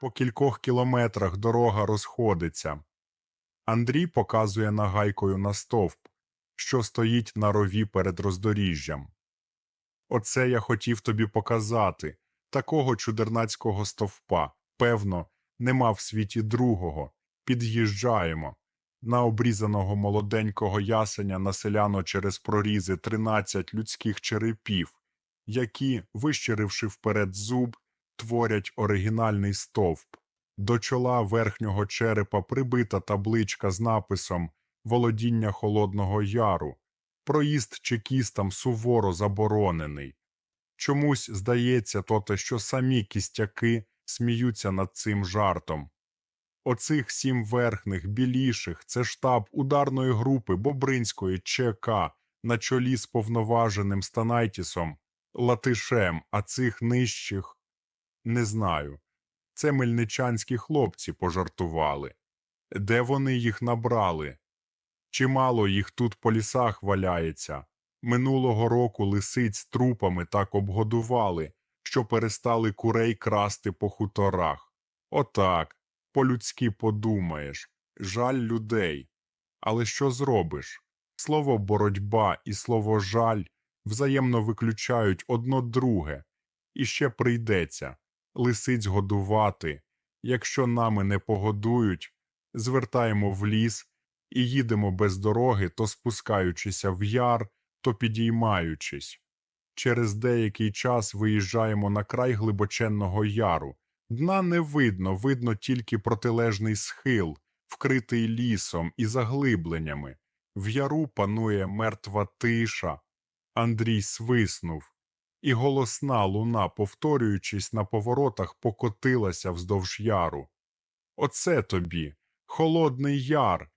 По кількох кілометрах дорога розходиться. Андрій показує нагайкою на стовп, що стоїть на рові перед роздоріжжям. Оце я хотів тобі показати. Такого чудернацького стовпа, певно, нема в світі другого. Під'їжджаємо. На обрізаного молоденького ясеня населяно через прорізи тринадцять людських черепів, які, вищеривши вперед зуб, творять оригінальний стовп. До чола верхнього черепа прибита табличка з написом «Володіння Холодного Яру». Проїзд чекістам суворо заборонений. Чомусь здається тоте, що самі кістяки сміються над цим жартом. Оцих сім верхних, біліших – це штаб ударної групи Бобринської ЧК на чолі з повноваженим Станайтісом, Латишем, а цих нижчих – не знаю. Це мельничанські хлопці пожартували. Де вони їх набрали? Чимало їх тут по лісах валяється. Минулого року лисиць трупами так обгодували, що перестали курей красти по хуторах. Отак, по-людськи подумаєш, жаль людей. Але що зробиш? Слово боротьба і слово жаль взаємно виключають одно друге. І ще прийдеться лисиць годувати. Якщо нами не погодують, звертаємо в ліс і їдемо без дороги, то спускаючися в яр, то підіймаючись. Через деякий час виїжджаємо на край глибоченного яру. Дна не видно, видно тільки протилежний схил, вкритий лісом і заглибленнями. В яру панує мертва тиша. Андрій свиснув, і голосна луна, повторюючись на поворотах, покотилася вздовж яру. Оце тобі, холодний яр,